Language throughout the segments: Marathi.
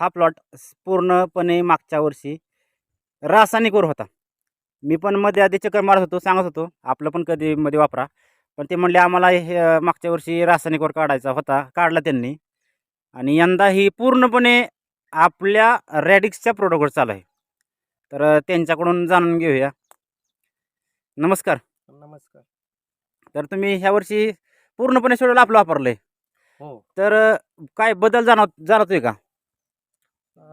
हा प्लॉट पूर्णपणे मागच्या वर्षी रासायनिकवर होता. मी पण मध्ये आधी चक्कर मारत होतो सांगत होतो आपलं पण कधी मध्ये वापरा. पण ते म्हणले आम्हाला हे मागच्या वर्षी रासायनिकवर काढायचा होता काढला त्यांनी. आणि यंदा ही पूर्णपणे आपल्या रॅडिक्सच्या प्रोडक्टवर चालू आहे. तर त्यांच्याकडून जाणून घेऊया. नमस्कार. नमस्कार. तर तुम्ही ह्या वर्षी पूर्णपणे शेड्यूल आपलं वापरलं आहे हो. तर काय बदल जाणव जाणवतोय का?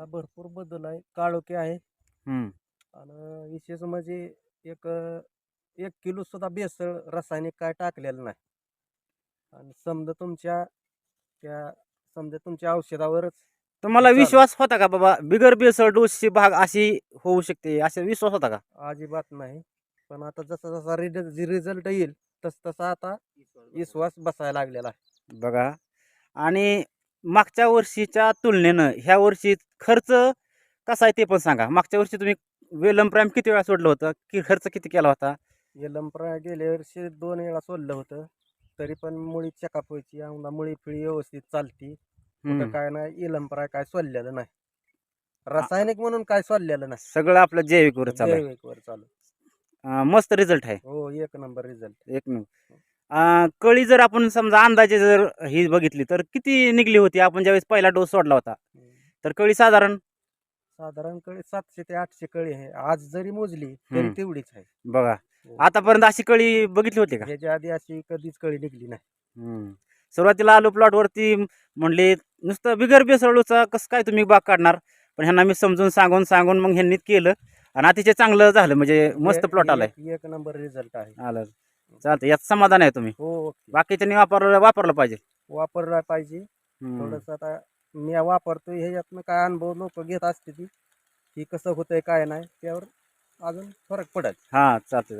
हा भरपूर बदल आहे काळोखी आहे. हम्म. आणि विशेष म्हणजे एक एक किलो सुद्धा बेसळ रासायनिक काय टाकलेलं नाही. आणि समजा तुमच्या त्या समजा तुमच्या औषधावरच तुम्हाला चालेल. विश्वास होता का बाबा बिगर बेसळ डोसची भाग अशी होऊ शकते असा विश्वास होता का? अजिबात नाही. पण आता जसा जसा रिझल्ट येईल तस तसा आता विश्वास बसायला लागलेला आहे. बघा. आणि मागच्या वर्षीच्या तुलनेनं ह्या वर्षी खर्च कसा आहे ते पण सांगा. मागच्या वर्षी तुम्ही वेलम प्राईम किती वेळा सोडलं होतं? की खर्च किती केला होता? यलंपरा गेल्या वर्षी दोन वेळा सोडलं होतं. तरी पण मुळी चकाप व्हायची आम्हाला मुळी फिळी व्यवस्थित चालती. हम्म. काय नाही इलंपरा काय सोडलेलं नाही. रासायनिक म्हणून काय सोडलेलं नाही. सगळं आपलं जैविकवर चालू आहे. जैविक वर चालू अं, मस्त रिझल्ट आहे. हो एक नंबर रिझल्ट एक नंबर. अं, कळी जर आपण समजा अंदाजे जर ही बघितली तर किती निघली होती? आपण ज्यावेळेस पहिला डोस सोडला होता. तर कळी साधारण? साधारण कळी सातशे ते आठशे कळी आहे. आज जरी मोजली तरी हम्म. तेवढीच आहे. बघा. हो. आतापर्यंत अशी कळी बघितली होती का? ह्याच्या आधी अशी कधीच कळी निघली नाही. हम्म. सुरुवातीला आलो प्लॉटवरती म्हणले नुसतं बिगर बेसळूचा कसं काय तुम्ही बाग काढणार? पण ह्यांना मी समजून सांगून सांगून मग ह्यांनी केलं. आणि अतिशय चांगलं झालं म्हणजे मस्त प्लॉट आलाय. एक- एक नंबर रिझल्ट आहे. आलं. चालतं यात समाधान आहे तुम्ही. हो ओके. बाकीच्यांनी वापरलं वापरलं पाहिजे. वापरला पाहिजे. थोडस आता मी वापरतोय ह्याच्यातनं काय अनुभव लोक घेत असते ती की कसं होतंय काय नाही त्यावर अजून फरक पडेल. हा चालतं चालतं